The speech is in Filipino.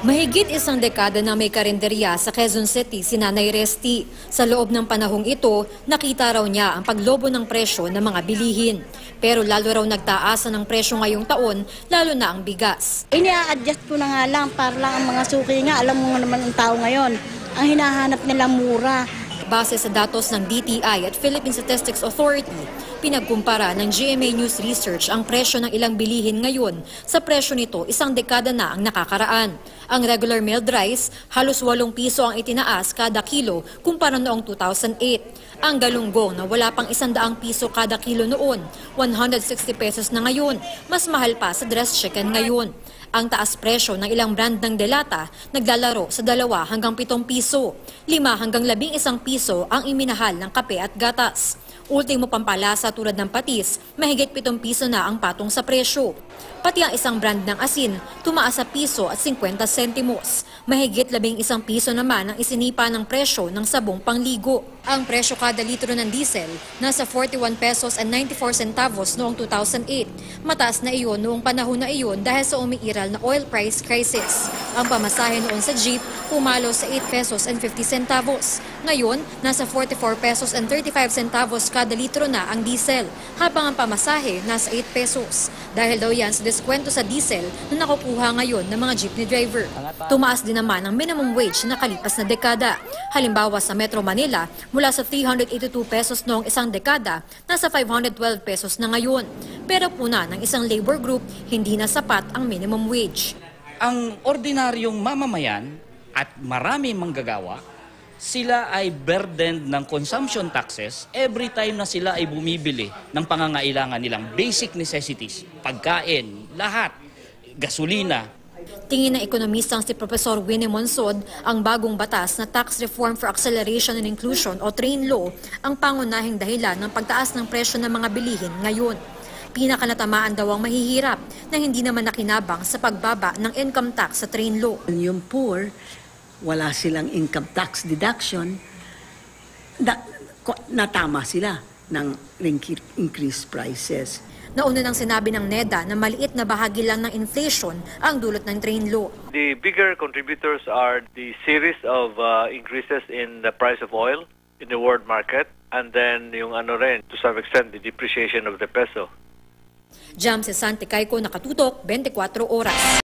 Mahigit isang dekada na may karinderya sa Quezon City si Nanay Resti. Sa loob ng panahong ito, nakita raw niya ang paglobo ng presyo ng mga bilihin. Pero lalo raw nagtaasan ng presyo ngayong taon, lalo na ang bigas. Inia-adjust ko na nga lang para lang ang mga suki nga. Alam mo naman ang tao ngayon. Ang hinahanap nila mura. Base sa datos ng DTI at Philippine Statistics Authority, pinagkumpara ng GMA News Research ang presyo ng ilang bilihin ngayon sa presyo nito isang dekada na ang nakakaraan. Ang regular milled rice, halos 8 piso ang itinaas kada kilo kumpara noong 2008. Ang galunggong na wala pang 100 piso kada kilo noon, 160 pesos na ngayon, mas mahal pa sa dressed chicken ngayon. Ang taas presyo ng ilang brand ng delata naglalaro sa 2 hanggang 7 piso. 5 hanggang 11 piso ang iminahal ng kape at gatas. Ultimo pampalasa tulad ng patis, mahigit 7 piso na ang patong sa presyo. Pati ang isang brand ng asin, tumaas sa piso at 50 sentimos. Mahigit 11 piso naman ang isinipa ng presyo ng sabong pangligo. Ang presyo kada litro ng diesel nasa 41 pesos and 94 centavos noong 2008. Mataas na iyon noong panahon na iyon dahil sa umiiral na oil price crisis. Ang pamasahe noon sa jeep pumalo sa 8 pesos and 50 centavos. Ngayon, nasa 44 pesos and 35 centavos kada litro na ang diesel, habang ang pamasahe nasa 8 pesos. Dahil daw yan sa deskwento sa diesel na nakukuha ngayon ng mga jeepney driver. Tumaas din naman ang minimum wage na kalipas na dekada. Halimbawa sa Metro Manila, mula sa 382 pesos noong isang dekada, nasa 512 pesos na ngayon. Pero puna ng isang labor group, hindi na sapat ang minimum wage. ang ordinaryong mamamayan at marami manggagawa, sila ay burdened ng consumption taxes every time na sila ay bumibili ng pangangailangan nilang basic necessities, pagkain, lahat, gasolina, Tingin ng ekonomistang si Professor Winnie Monsod, ang bagong batas na Tax Reform for Acceleration and Inclusion o TRAIN Law ang pangunahing dahilan ng pagtaas ng presyo ng mga bilihin ngayon. Pinakanatamaan daw ang mahihirap na hindi naman nakinabang sa pagbaba ng income tax sa TRAIN Law. Yung poor, wala silang income tax deduction, na, natama sila ng increased prices. Nauna nang sinabi ng NEDA na maliit na bahagi lang ng inflation ang dulot ng TRAIN Law. The bigger contributors are the series of uh, increases in the price of oil in the world market and then yung ano rin, to some extent, the depreciation of the peso. Jam Sesante Kaiko, Nakatutok, 24 Oras.